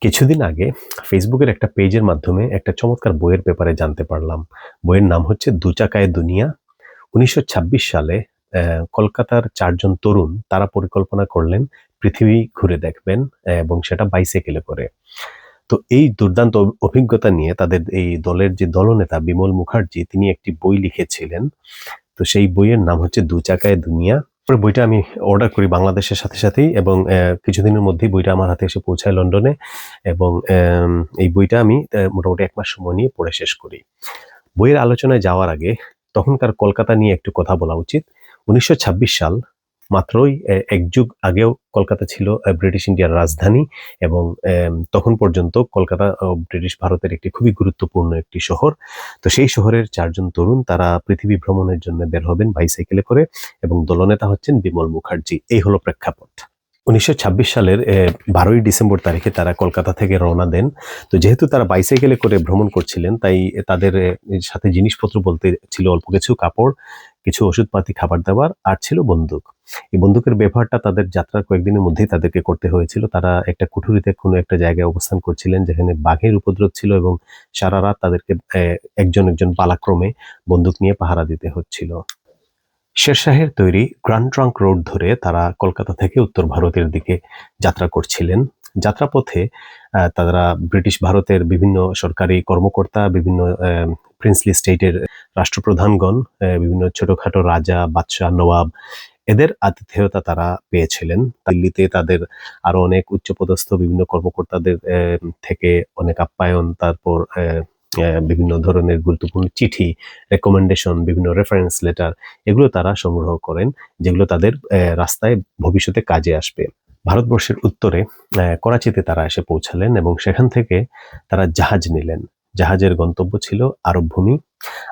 কিছুদিন আগে ফেসবুকের একটা পেজের মাধ্যমে একটা চমৎকার বইয়ের ব্যাপারে জানতে পারলাম। বইয়ের নাম হচ্ছে দু চাকায় দুনিয়া। উনিশশো ছাব্বিশ সালে কলকাতার চারজন তরুণ তারা পরিকল্পনা করলেন পৃথিবী ঘুরে দেখবেন, এবং সেটা বাইসাইকেলে করে। তো এই দুর্দান্ত অভি- অভিজ্ঞতা নিয়ে তাদের এই দলের যে দলনেতা বিমল মুখার্জি, তিনি একটি বই লিখেছিলেন। তো সেই বইয়ের নাম হচ্ছে দু চাকায় দুনিয়া। পরে বইটা আমি অর্ডার করি বাংলাদেশের সাথে সাথেই এবং কিছুদিনের মধ্যেই বইটা আমার হাতে এসে পৌঁছায় লন্ডনে এবং এই বইটা আমি মোটামুটি এক মাস সময় নিয়ে পড়ে শেষ করি। বইয়ের আলোচনায় যাওয়ার আগে তখনকার কলকাতা নিয়ে একটু কথা বলা উচিত। উনিশশো ছাব্বিশ সাল মাত্রই এক যুগ আগেও কলকাতা ছিল ব্রিটিশ ইন্ডিয়ার রাজধানী এবং তখন পর্যন্ত কলকাতা ব্রিটিশ ভারতের একটি খুবই গুরুত্বপূর্ণ একটি শহর। তো সেই শহরের চারজন তরুণ তারা পৃথিবী ভ্রমণের জন্য বের হবেন বাইসাইকেলে করে এবং দলনেতা হচ্ছেন বিমল মুখার্জি। এই হলো প্রেক্ষাপট। উনিশশো ছাব্বিশ সালের বারোই ডিসেম্বর তারিখে তারা কলকাতা থেকে রওনা দেন। তো যেহেতু তারা বাইসাইকেলে করে ভ্রমণ করছিলেন, তাই তাদের সাথে জিনিসপত্র বলতে ছিল অল্প কিছু কাপড়, কিছু ওষুধপাতি, খাবার দাবার, আর ছিল বন্দুক। এই বন্দুকের ব্যবহারটা তাদের যাত্রার কয়েকদিনের মধ্যেই তাদেরকে করতে হয়েছিল। তারা একটা কুঠুরিতে কোনো একটা জায়গায় অবস্থান করছিলেন, যেখানে বাঘের উপদ্রব ছিল এবং সারা রাত তাদেরকে একজন একজন পালাক্রমে বন্দুক নিয়ে পাহারা দিতে হচ্ছিল। শেরশাহের তৈরি গ্র্যান্ড ট্রাঙ্ক রোড ধরে তারা কলকাতা থেকে উত্তর ভারতের দিকে যাত্রা করছিলেন। যাত্রাপথে তারা ব্রিটিশ ভারতের বিভিন্ন সরকারি কর্মকর্তা, বিভিন্ন প্রিন্সলি স্টেটের রাষ্ট্রপ্রধানগণ বিভিন্ন ছোটখাটো রাজা, বাদশাহ, নবাব এদের আতিথেয়তা তারা পেয়েছিলেন। দিল্লিতে তাদের আরও অনেক উচ্চপদস্থ বিভিন্ন কর্মকর্তাদের থেকে অনেক আপ্যায়ন, তারপর বিভিন্ন ধরনের গুরুত্বপূর্ণ চিঠি রেকমেন্ডেশন বিভিন্ন রেফারেন্স লেটার এগুলো তারা সংগ্রহ করেন, যেগুলো তাদের রাস্তায় ভবিষ্যতে কাজে আসবে। ভারতবর্ষের উত্তরে করাচিতে তারা এসে পৌঁছালেন এবং সেখান থেকে তারা জাহাজ নিলেন। জাহাজের গন্তব্য ছিল আরব ভূমি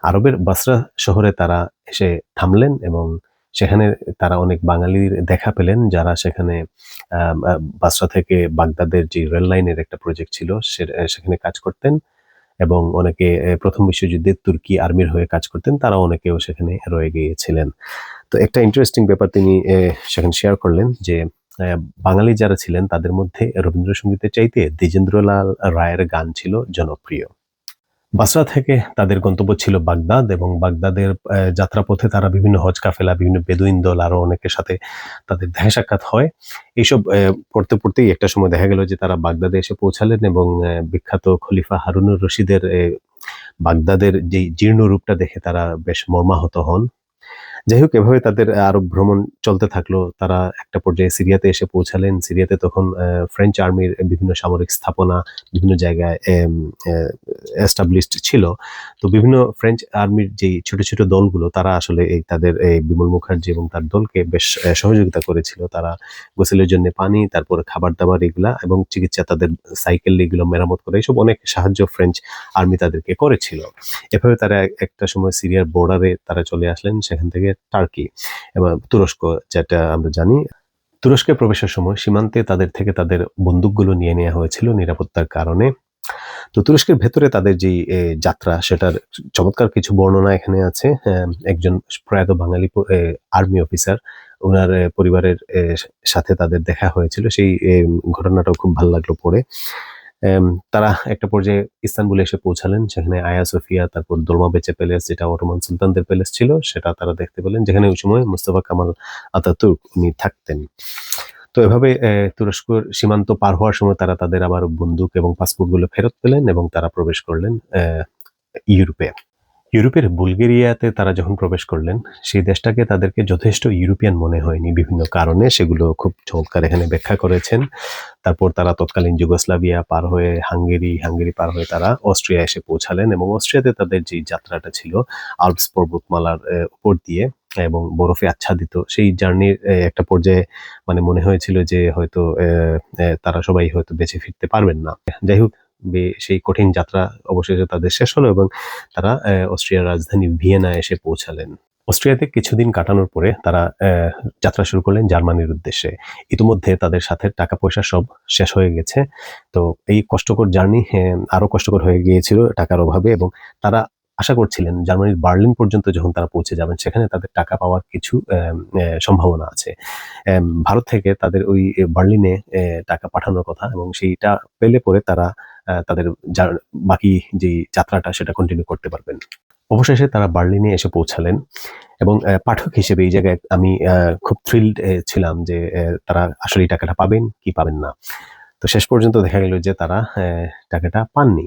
আরবের বাসরা শহরে তারা এসে থামলেন এবং সেখানে তারা অনেক বাঙালির দেখা পেলেন যারা সেখানে বাসরা থেকে বাগদাদের যে রেল লাইনের একটা প্রজেক্ট ছিল সেখানে কাজ করতেন এবং অনেকে প্রথম বিশ্বযুদ্ধে তুর্কি আর্মির হয়ে কাজ করতেন তারা অনেকেও সেখানে রয়ে গিয়েছিলেন। তো একটা ইন্টারেস্টিং ব্যাপার তিনি সেখানে শেয়ার করলেন যে বাঙালি যারা ছিলেন তাদের মধ্যে রবীন্দ্রসঙ্গীতের চাইতে দ্বিজেন্দ্রলাল রায়ের গান ছিল জনপ্রিয়। বাসরা থেকে তাদের গন্তব্য ছিল বাগদাদ এবং বাগদাদের যাত্রাপথে তারা বিভিন্ন হজ, কাফেলা, বিভিন্ন বেদুইন দল আরও অনেকের সাথে তাদের দেখা সাক্ষাৎ হয়। এইসব পড়তে পড়তেই একটা সময় দেখা গেল যে তারা বাগদাদে এসে পৌঁছালেন এবং বিখ্যাত খলিফা হারুনুর রশিদের বাগদাদের যে জীর্ণ রূপটা দেখে তারা বেশ মর্মাহত হন। যাই হোক এভাবে তাদের আরব ভ্রমণ চলতে থাকল। তারা একটা পর্যায়ে সিরিয়াতে এসে পৌঁছালেন। সিরিয়াতে তখন ফ্রেঞ্চ আর্মির বিভিন্ন সামরিক স্থাপনা, বিভিন্ন জায়গায় এস্টাবলিশড ছিল। তো বিভিন্ন ফ্রেঞ্চ আর্মির যে ছোট ছোট দলগুলো, তারা আসলে এই তাদের এই বিমল মুখার্জি এবং তার দলকে বেশ সহযোগিতা করেছিল। তারা গোসলের জন্য পানি, তারপরে খাবার দাবার এগুলা এবং চিকিৎসা তাদের সাইকেল এগুলো মেরামত করে এইসব অনেক সাহায্য ফ্রেঞ্চ আর্মি তাদেরকে করেছিল। এভাবে তারা একটা সময় সিরিয়ার বর্ডারে তারা চলে আসলেন। সেখান থেকে টার্কি এবং তুরস্ক, যেটা আমরা জানি। তুরস্কে প্রবেশের সময় সীমান্তে তাদের থেকে তাদের বন্দুকগুলো নিয়ে নেওয়া হয়েছিল নিরাপত্তার কারণে। তো তুরস্কের ভেতরে তাদের যে যাত্রা, সেটার চমৎকার কিছু বর্ণনা এখানে আছে। একজন প্রয়াত বাঙালি আর্মি অফিসার ওনার পরিবারের সাথে তাদের দেখা হয়েছিল। সেই ঘটনাটাও খুব ভালো লাগল পড়ে। তারা একটা পর্যায়ে ইস্তানবুলে এসে পৌঁছালেন সেখানে আয়া সোফিয়া, তারপর দোলমা বেচে প্যালেস যেটা অটোমান সুলতানদের প্যালেস ছিল, সেটা তারা দেখতে পেলেন, যেখানে ওই সময় মুস্তফা কামাল আতাতুর্ক উনি থাকতেন। তো এভাবে তুরস্ক তুরস্কর সীমান্ত পার হওয়ার সময় তারা তাদের আবার বন্দুক এবং পাসপোর্টগুলো ফেরত পেলেন এবং তারা প্রবেশ করলেন ইউরোপে। ইউরোপের বুলগেরিয়াতে তারা যখন প্রবেশ করলেন, সেই দেশটাকে তাদেরকে যথেষ্ট ইউরোপিয়ান মনে হয়নি বিভিন্ন কারণে। সেগুলো খুব চমৎকার এখানে ব্যাখ্যা করেছেন। তারপর তারা তৎকালীন যুগোস্লাভিয়া পার হয়ে হাঙ্গেরি হাঙ্গেরি পার হয়ে তারা অস্ট্রিয়া এসে পৌঁছালেন এবং অস্ট্রিয়াতে তাদের যে যাত্রাটা ছিল, আলপস পর্বতমালার উপর দিয়ে এবং বরফে আচ্ছাদিত, সেই জার্নির একটা পর্যায়ে মানে মনে হয়েছিল যে হয়তো তারা সবাই হয়তো বেঁচে ফিরতে পারবেন না। যাই হোক সেই কঠিন যাত্রা অবশেষে তাদের শেষ হলো এবং তারা অস্ট্রিয়ার রাজধানী ভিয়েনা এসে পৌঁছালেন। অস্ট্রিয়াতে কিছুদিন কাটানোর পরে তারা যাত্রা শুরু করলেন জার্মানির উদ্দেশ্যে। ইতিমধ্যে তাদের সাথে টাকা পয়সা সব শেষ হয়ে গেছে। তো এই কষ্টকর জার্নি আরও কষ্টকর হয়ে গিয়েছিল টাকার অভাবে এবং তারা আশা করছিলেন জার্মানির বার্লিন পর্যন্ত যখন তারা পৌঁছে যাবেন, সেখানে তাদের টাকা পাওয়ার কিছু সম্ভাবনা আছে। ভারত থেকে তাদের ওই বার্লিনে টাকা পাঠানোর কথা এবং সেইটা পেলে পরে তারা তাদের বাকি যে যাত্রাটা সেটা কন্টিনিউ করতে পারবেন। অবশেষে তারা বার্লিনে এসে পৌঁছালেন এবং পাঠক হিসেবে এই জায়গায় আমি খুব থ্রিল্ড ছিলাম যে তারা আসলে এই টাকাটা পাবেন কি পাবেন না। তো শেষ পর্যন্ত দেখা গেল যে তারা টাকাটা পাননি।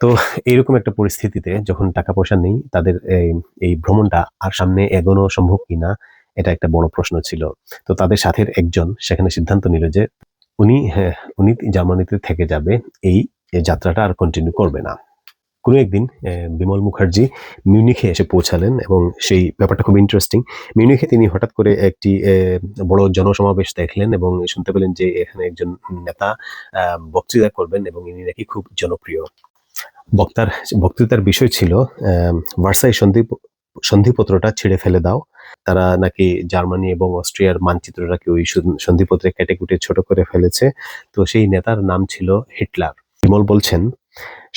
তো এইরকম একটা পরিস্থিতিতে যখন টাকা পয়সা নেই তাদের এই এই ভ্রমণটা আর সামনে এগোনো সম্ভব কিনা এটা একটা বড় প্রশ্ন ছিল। তো তাদের সাথের একজন সেখানে সিদ্ধান্ত নিল যে উনি হ্যাঁ, উনি জার্মানিতে থেকে যাবে এই যাত্রাটা আর কন্টিনিউ করবে না। কোনো একদিন বিমল মুখার্জি মিউনিখে এসে পৌঁছালেন এবং সেই ব্যাপারটা খুব ইন্টারেস্টিং মিউনিখে তিনি হঠাৎ করে একটি বড় জনসমাবেশ দেখলেন এবং শুনতে পেলেন যে এখানে একজন নেতা বক্তৃতা করবেন এবং ইনি নাকি খুব জনপ্রিয়। বক্তার, বক্তৃতার বিষয় ছিল ভার্সাই সন্ধি সন্ধিপত্রটা ছিঁড়ে ফেলে দাও। তারা নাকি জার্মানি এবং অস্ট্রিয়ার মানচিত্রটাকে ওই সন্ধিপত্রে কেটে কুটে ছোট করে ফেলেছে। তো সেই নেতার নাম ছিল হিটলার। বিমল বলছেন,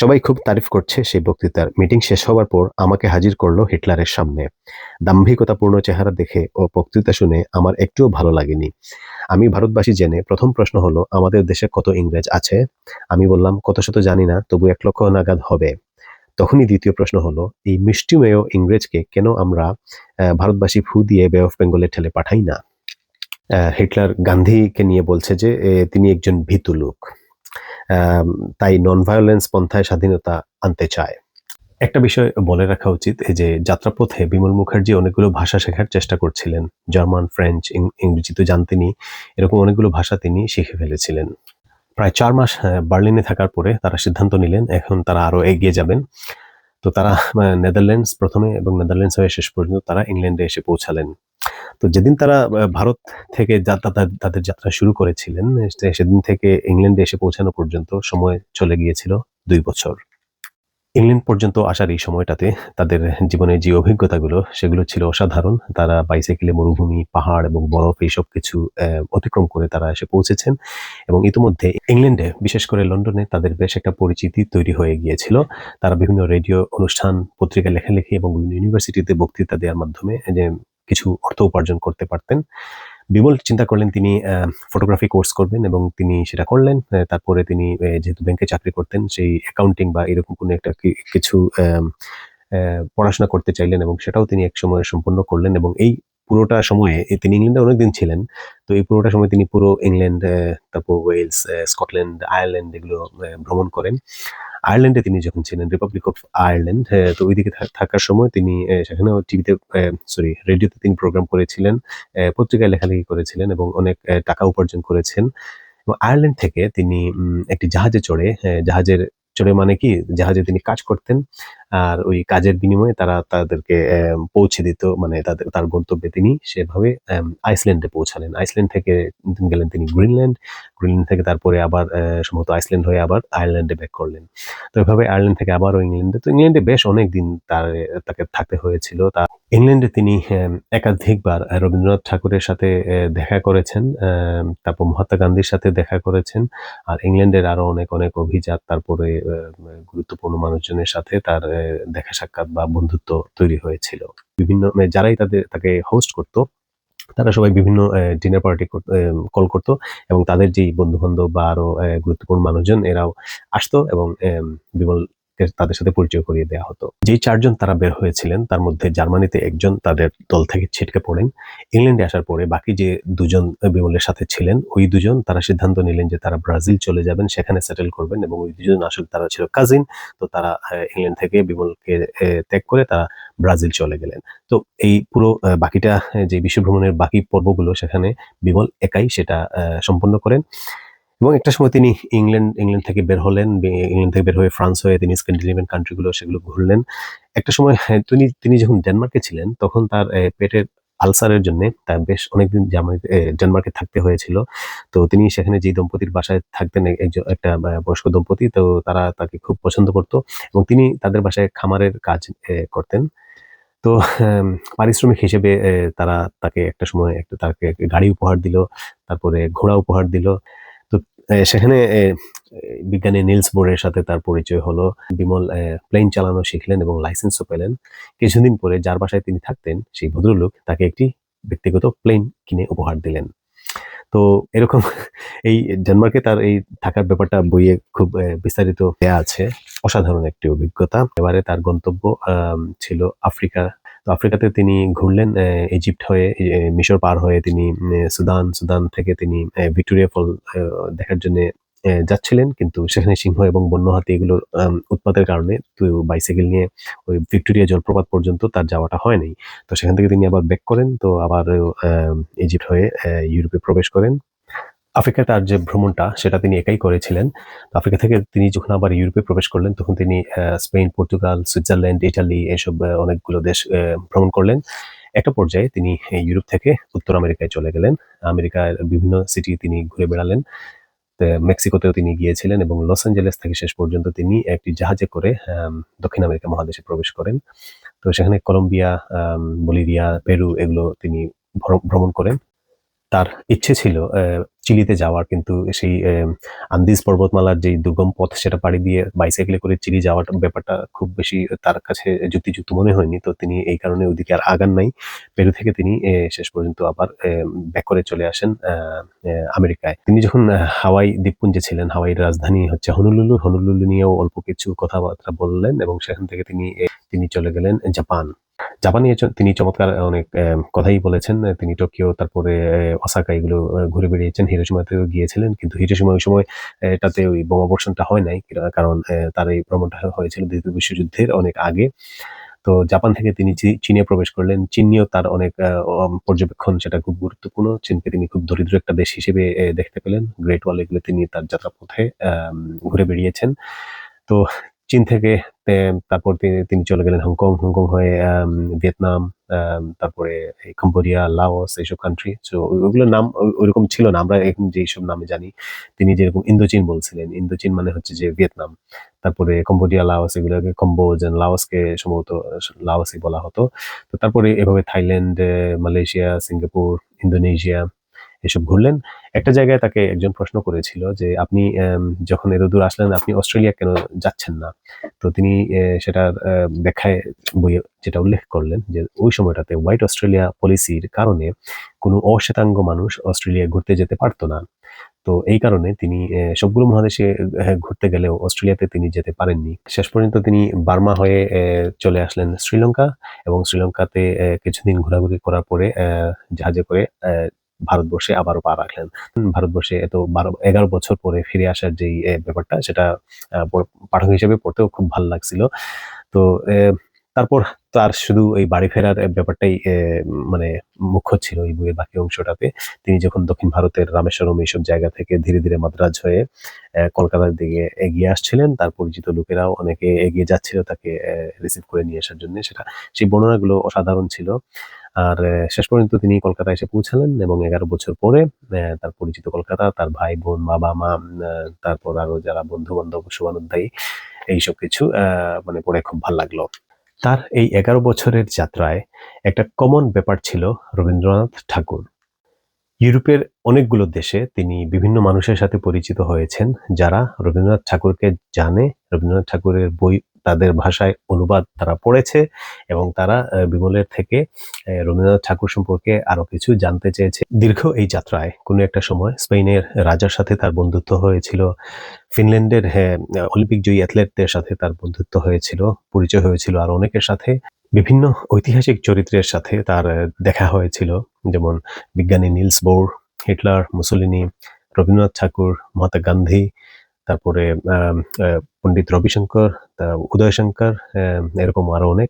সবাই খুব তারিফ করছে সেই বক্তৃতার। মিটিং শেষ হওয়ার পর আমাকে হাজির করল হিটলারের সামনে। দাম্ভিকতাপূর্ণ চেহারা দেখে ও বক্তৃতা শুনে আমার একটুও ভালো লাগেনি। আমি ভারতবাসী জেনে প্রথম প্রশ্ন হলো, আমাদের দেশে কত ইংরেজ আছে? আমি বললাম, কত শত জানি না, তবু এক লক্ষ নাগাদ হবে। তখনই দ্বিতীয় প্রশ্ন হলো, এই মিষ্টিমেয় ইংরেজকে কেন আমরা ভারতবাসী ফু দিয়ে বে অফ বেঙ্গলে ঠেলে পাঠাই না? হিটলার গান্ধীকে নিয়ে বলছে যে তিনি একজন ভীতু লোক। তাই নন ভায়োলেন্স পন্থায় স্বাধীনতা আনতে চায়। একটা বিষয় বলে রাখা উচিত যে যাত্রাপথে বিমল মুখার্জি অনেকগুলো ভাষা শেখার চেষ্টা করছিলেন। জার্মান, ফ্রেঞ্চ ইংরেজি তো জানতেনি এরকম অনেকগুলো ভাষা তিনি শিখে ফেলেছিলেন। প্রায় চার মাস বার্লিনে থাকার পরে তারা সিদ্ধান্ত নিলেন, এখন তারা আরও এগিয়ে যাবেন। তো তারা নেদারল্যান্ডস প্রথমে এবং নেদারল্যান্ডস হয়ে শেষ পর্যন্ত তারা ইংল্যান্ডে এসে পৌঁছালেন। তো যেদিন তারা ভারত থেকে তাদের যাত্রা শুরু করেছিলেন সেদিন থেকে ইংল্যান্ডে এসে পৌঁছানো পর্যন্ত সময় চলে গিয়েছিল দুই বছর। ইংল্যান্ড পর্যন্ত আসার এই সময়টাতে তাদের জীবনের যে অভিজ্ঞতাগুলো, সেগুলো ছিল অসাধারণ। তারা বাইসাইকেলে মরুভূমি, পাহাড় এবং বরফ এইসব কিছু অতিক্রম করে তারা এসে পৌঁছেছেন এবং ইতিমধ্যে ইংল্যান্ডে, বিশেষ করে লন্ডনে, তাদের বেশ একটা পরিচিতি তৈরি হয়ে গিয়েছিল। তারা বিভিন্ন রেডিও অনুষ্ঠান পত্রিকা লেখালেখি এবং বিভিন্ন ইউনিভার্সিটিতে বক্তৃতা দেওয়ার মাধ্যমে, যে কিছু অর্থ উপার্জন করতে পারতেন। বিমল, চিন্তা করলেন তিনি ফটোগ্রাফি কোর্স করবেন এবং তিনি সেটা করলেন। তারপরে তিনি যেহেতু ব্যাংকে চাকরি করতেন, সেই অ্যাকাউন্টিং বা এরকম কোনো একটা কিছু পড়াশোনা করতে চাইলেন এবং সেটাও তিনি এক সময় সম্পূর্ণ করলেন এবং এই পুরোটা সময়ে তিনি ইংল্যান্ডে অনেকদিন ছিলেন, তো এই পুরোটা সময় তিনি পুরো ইংল্যান্ড তারপর ওয়েলস স্কটল্যান্ড, আয়ারল্যান্ড এগুলো ভ্রমণ করেন। আয়ারল্যান্ডে তিনি যখন ছিলেন রিপাবলিক অফ আয়ারল্যান্ড তো ওইদিকে থাকার সময় তিনি সেখানেও টিভিতে সরি রেডিওতে তিনি প্রোগ্রাম করেছিলেন পত্রিকায় লেখালেখি করেছিলেন এবং অনেক টাকা উপার্জন করেছেন। এবং আয়ারল্যান্ড থেকে তিনি একটি জাহাজে চড়ে জাহাজের, চড়ে মানে কি? জাহাজে তিনি কাজ করতেন আর ওই কাজের বিনিময়ে তারা তাদেরকে পৌঁছে দিত মানে তাদের, তার গন্তব্যে তিনি সেভাবে আইসল্যান্ডে পৌঁছালেন। আইসল্যান্ড থেকে গেলেন তিনি গ্রিনল্যান্ড। গ্রিনল্যান্ড থেকে তারপরে আবার সম্ভবত আইসল্যান্ড হয়ে আবার আয়ারল্যান্ডে ব্যাক করলেন। তো এভাবে আয়ারল্যান্ড থেকে আবারও ইংল্যান্ডে, তো ইংল্যান্ডে বেশ অনেক দিন তার, তাকে থাকতে হয়েছিল। তা ইংল্যান্ডে তিনি একাধিকবার রবীন্দ্রনাথ ঠাকুরের সাথে দেখা করেছেন তারপর মহাত্মা গান্ধীর সাথে দেখা করেছেন। আর ইংল্যান্ডের আরও অনেক অনেক অভিজাত, তারপরে গুরুত্বপূর্ণ মানুষজনের সাথে তার দেখা সাক্ষাৎ বা বন্ধুত্ব তৈরি হয়েছিল। বিভিন্ন মানে যারাই তাদের, তাকে হোস্ট করতো, তারা সবাই বিভিন্ন ডিনার পার্টি কল করতো এবং তাদের যেই বন্ধু বান্ধব বা আরও গুরুত্বপূর্ণ মানুষজন এরাও আসতো এবং বিমল তাদের সাথে পরিচয় করিয়ে দেওয়া হতো। যেই চারজন তারা বের হয়েছিলেন, তার মধ্যে জার্মানিতে একজন তাদের দল থেকে ছিটকে পড়েন। ইংল্যান্ডে আসার পরে বাকি যে দুজন বিমলের সাথে ছিলেন, ওই দুজন তারা সিদ্ধান্ত নিলেন যে তারা ব্রাজিল চলে যাবেন, সেখানে সেটেল করবেন এবং ওই দুজন আসলে তারা ছিল কাজিন তো তারা ইংল্যান্ড থেকে বিমলকে ত্যাগ করে তারা ব্রাজিল চলে গেলেন। তো এই পুরো বাকিটা যে বিশ্ব ভ্রমণের বাকি পর্বগুলো সেখানে বিমল একাই সেটা সম্পন্ন করেন। এবং একটা সময় তিনি ইংল্যান্ড ইংল্যান্ড থেকে বের হলেন ইংল্যান্ড থেকে বের হয়ে ফ্রান্স হয়ে তিনি স্ক্যান্ডিনেভিয়ান কান্ট্রিগুলো সেগুলো ঘুরলেন। একটা সময় তিনি তিনি যখন ডেনমার্কে ছিলেন, তখন তার পেটের আলসারের জন্য তার বেশ অনেকদিন জার্মানিতে ডেনমার্কে থাকতে হয়েছিল। তো তিনি সেখানে যে দম্পতির বাসায় থাকতেন একজন, একটা বয়স্ক দম্পতি, তো তারা তাকে খুব পছন্দ করতো এবং তিনি তাদের বাসায় খামারের কাজ করতেন। তো পারিশ্রমিক হিসেবে তারা তাকে একটা সময় একটা, তাকে গাড়ি উপহার দিল, তারপরে ঘোড়া উপহার দিল। সেখানে বিজ্ঞানী নীলস বোরের সাথে তার পরিচয় হলো। বিমল প্লেন চালানো শিখলেন এবং লাইসেন্সও পেলেন। কিছুদিন পরে যার বাসায় তিনি থাকতেন, সেই ভদ্রলোক তাকে একটি ব্যক্তিগত প্লেন কিনে উপহার দিলেন। তো এরকম এই ডেনমার্কে তার এই থাকার ব্যাপারটা বইয়ে খুব বিস্তারিত দেয়া আছে। অসাধারণ একটি অভিজ্ঞতা। এবারে তার গন্তব্য ছিল আফ্রিকা তো আফ্রিকাতে তিনি ঘুরলেন ইজিপ্ট হয়ে মিশর পার হয়ে তিনি সুদান সুদান থেকে তিনি ভিক্টোরিয়া ফল দেখার জন্য যাচ্ছিলেন। কিন্তু সেখানে সিংহ এবং বন্য হাতি এগুলোর উৎপাতের কারণে তো বাইসাইকেল নিয়ে ওই ভিক্টোরিয়া জলপ্রপাত পর্যন্ত তার যাওয়াটা হয়নি। তো সেখান থেকে তিনি আবার ব্যাক করেন। তো আবার ইজিপ্ট হয়ে ইউরোপে প্রবেশ করেন। আফ্রিকায় তার যে ভ্রমণটা, সেটা তিনি একাই করেছিলেন। আফ্রিকা থেকে তিনি যখন আবার ইউরোপে প্রবেশ করলেন, তখন তিনি স্পেন, পর্তুগাল, সুইজারল্যান্ড, ইটালি এসব অনেকগুলো দেশ ভ্রমণ করলেন। একটা পর্যায়ে তিনি ইউরোপ থেকে উত্তর আমেরিকায় চলে গেলেন। আমেরিকার বিভিন্ন সিটি তিনি ঘুরে বেড়ালেন। মেক্সিকোতেও তিনি গিয়েছিলেন এবং লস অ্যাঞ্জেলেস থেকে শেষ পর্যন্ত তিনি একটি জাহাজে করে দক্ষিণ আমেরিকা মহাদেশে প্রবেশ করেন। তো সেখানে কলম্বিয়া বলিভিয়া, পেরু এগুলো তিনি ভ্র- ভ্রমণ করেন। তার ইচ্ছে ছিল চিলিতে যাওয়ার। কিন্তু সেই আন্দিজ পর্বতমালার যে দুর্গম পথ, সেটা পাড়ি দিয়ে বাইসাইকেলে করে চিলি যাওয়ার ব্যাপারটা খুব বেশি তার কাছে যুক্তিযুক্ত মনে হয়নি। তো তিনি এই কারণে ওইদিকে আর আগান নাই। পেরু থেকে তিনি শেষ পর্যন্ত আবার ব্যাক করে চলে আসেন আমেরিকায়। তিনি যখন হাওয়াই দ্বীপপুঞ্জে ছিলেন, হাওয়াইয়ের রাজধানী হচ্ছে হনুলুলু। হনুলুলু নিয়েও অল্প কিছু কথাবার্তা বললেন এবং সেখান থেকে তিনি তিনি চলে গেলেন জাপান। জাপান নিয়ে তিনি চমৎকার অনেক কথাই বলেছেন। তিনি টোকিও, তারপরে ওসাকা এগুলো ঘুরে বেরিয়েছেন হিরোসীমাতেও গিয়েছিলেন, কিন্তু হিরোসীমা ওই সময় এটাতে ওই বোমাবর্ষণটা হয় নাই কারণ তার এই ভ্রমণটা হয়েছিল দ্বিতীয় বিশ্বযুদ্ধের অনেক আগে। তো জাপান থেকে তিনি চীনে প্রবেশ করলেন। চীন নিয়েও তার অনেক পর্যবেক্ষণ, সেটা খুব গুরুত্বপূর্ণ। চীনকে তিনি খুব দরিদ্র একটা দেশ হিসেবে দেখতে পেলেন। গ্রেট ওয়াল এগুলো তিনি তার যাত্রাপথে ঘুরে বেরিয়েছেন তো চীন থেকে তারপর তিনি চলে গেলেন হংকং। হংকং হয়ে ভিয়েতনাম তারপরে কম্বোডিয়া, লাওস, এইসব কান্ট্রি তো ওইগুলোর নাম ওই- ওইরকম ছিল না। আমরা এখন যেসব নামে জানি, তিনি যেরকম ইন্দোচীন বলছিলেন। ইন্দোচীন মানে হচ্ছে যে ভিয়েতনাম। তারপরে কম্বোডিয়া, লাওস, এগুলোকে কম্বোজ লাওসকে সম্ভবত লাওসই বলা হতো। তো তারপরে এভাবে থাইল্যান্ড, মালয়েশিয়া, সিঙ্গাপুর, ইন্দোনেশিয়া এসব ঘুরলেন। একটা জায়গায় তাকে একজন প্রশ্ন করেছিল যে আপনি যখন এত দূর আসলেন আপনি অস্ট্রেলিয়া কেন যাচ্ছেন না? তো তিনি আহ, ব্যাখ্যায় বইয়ে যেটা উল্লেখ করলেন যে ওই সময়টাতে হোয়াইট অস্ট্রেলিয়া পলিসির কারণে কোনো অশ্বেতাঙ্গ মানুষ অস্ট্রেলিয়া ঘুরতে যেতে পারতো না। তো এই কারণে তিনি সবগুলো মহাদেশে ঘুরতে গেলেও অস্ট্রেলিয়াতে তিনি যেতে পারেননি। শেষ পর্যন্ত তিনি বার্মা হয়ে চলে আসলেন শ্রীলঙ্কা এবং শ্রীলঙ্কাতে কিছুদিন ঘোরাঘুরি করার পরে জাহাজে করে ভারতবর্ষে আবারও পা রাখলেন। ভারতবর্ষে এত বারো, এগারো বছর পরে ফিরে আসার যেই ব্যাপারটা, সেটা পাঠক হিসেবে পড়তেও খুব ভালো লাগছিল। তো তারপর তার শুধু এই বাড়ি ফেরার ব্যাপারটাই মানে মুখ্য ছিল এই বইয়ের বাকি অংশটাতে। তিনি যখন দক্ষিণ ভারতের রামেশ্বরম এইসব জায়গা থেকে ধীরে ধীরে মাদ্রাজ হয়ে কলকাতার দিকে এগিয়ে আসছিলেন, তার পরিচিত লোকেরাও অনেকে এগিয়ে যাচ্ছিল তাকে রিসিভ করে নিয়ে আসার জন্য। সেটা, সেই বর্ণনাগুলো অসাধারণ ছিল। আর শেষ পর্যন্ত তিনি কলকাতায় এসে পৌঁছালেন এবং এগারো বছর পরে তার পরিচিত কলকাতা, তার ভাই বোন, বাবা, মা তারপর আরও যারা বন্ধু বান্ধব শুভানুধ্যায়ী এইসব কিছু মানে পড়ে খুব ভালো লাগল। তার এই এগারো বছরের যাত্রায় একটা কমন ব্যাপার ছিল রবীন্দ্রনাথ ঠাকুর। ইউরোপের অনেকগুলো দেশে তিনি বিভিন্ন মানুষের সাথে পরিচিত হয়েছেন যারা রবীন্দ্রনাথ ঠাকুরকে জানে, রবীন্দ্রনাথ ঠাকুরের বই তাদের ভাষায় অনুবাদ তারা পড়েছে এবং তারা বিমলের থেকে রবীন্দ্রনাথ ঠাকুর সম্পর্কে আরও কিছু জানতে চেয়েছে। দীর্ঘ এই যাত্রায় কোনো একটা সময় স্পেনের রাজার সাথে তার বন্ধুত্ব হয়েছিল, ফিনল্যান্ডের অলিম্পিক জয়ী অ্যাথলেটদের সাথে তার বন্ধুত্ব হয়েছিল, পরিচয় হয়েছিল আর অনেকের সাথে। বিভিন্ন ঐতিহাসিক চরিত্রের সাথে তার দেখা হয়েছিল, যেমন বিজ্ঞানী Niels Bohr, Hitler, Mussolini, Rabindranath Tagore, Mahatma Gandhi তারপরে পণ্ডিত রবিশঙ্কর উদয়শঙ্কর এরকম আরও অনেক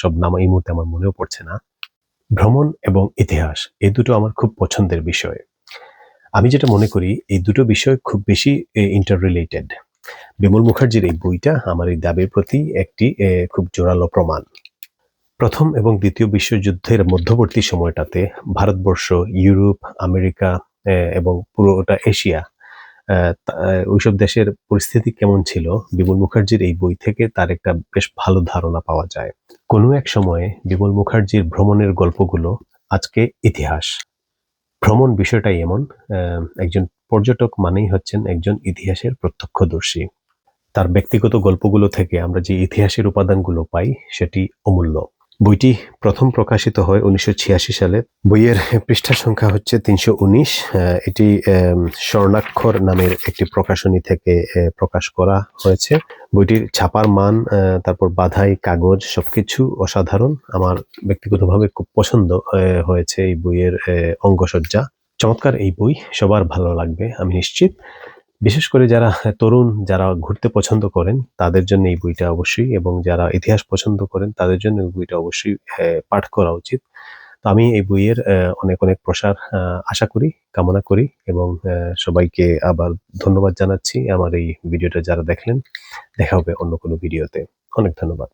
সব নাম এই মুহূর্তে আমার মনেও পড়ছে না। ভ্রমণ এবং ইতিহাস, এই দুটো আমার খুব পছন্দের বিষয়। আমি যেটা মনে করি, এই দুটো বিষয় খুব বেশি ইন্টার রিলেটেড বিমল মুখার্জির এই বইটা আমার এই দাবির প্রতি একটি খুব জোরালো প্রমাণ। প্রথম এবং দ্বিতীয় বিশ্বযুদ্ধের মধ্যবর্তী সময়টাতে ভারতবর্ষ, ইউরোপ, আমেরিকা এবং পুরোটা এশিয়া ওইসব দেশের পরিস্থিতি কেমন ছিল? বিমল মুখার্জির এই বই থেকে তার একটা বেশ ভালো ধারণা পাওয়া যায়। কোনো এক সময়ে বিমল মুখার্জির ভ্রমণের গল্পগুলো, আজকে ইতিহাস। ভ্রমণ বিষয়টাই এমন একজন পর্যটক মানেই হচ্ছেন একজন ইতিহাসের প্রত্যক্ষদর্শী। তার ব্যক্তিগত গল্পগুলো থেকে আমরা যে ইতিহাসের উপাদানগুলো পাই, সেটি অমূল্য। বইটি প্রথম প্রকাশিত হয় উনিশশো ছিয়াশি সালে। বইয়ের পৃষ্ঠা সংখ্যা হচ্ছে তিনশো উনিশ। এটি স্বর্ণাক্ষর নামের একটি প্রকাশনী থেকে প্রকাশ করা হয়েছে। বইটির ছাপার মান তারপর বাধাই, কাগজ সবকিছু অসাধারণ। আমার ব্যক্তিগতভাবে খুব পছন্দ হয়েছে এই বইয়ের অঙ্গসজ্জা। চমৎকার এই বই, সবার ভালো লাগবে, আমি নিশ্চিত। বিশেষ করে যারা তরুণ, যারা ঘুরতে পছন্দ করেন, তাদের জন্য এই বইটা অবশ্যই এবং যারা ইতিহাস পছন্দ করেন, তাদের জন্য এই বইটা অবশ্যই পাঠ করা উচিত। তো আমি এই বইয়ের অনেক অনেক প্রসার আশা করি, কামনা করি এবং সবাইকে আবার ধন্যবাদ জানাচ্ছি আমার এই ভিডিওটা যারা দেখলেন। দেখা হবে অন্য কোনো ভিডিওতে। অনেক ধন্যবাদ।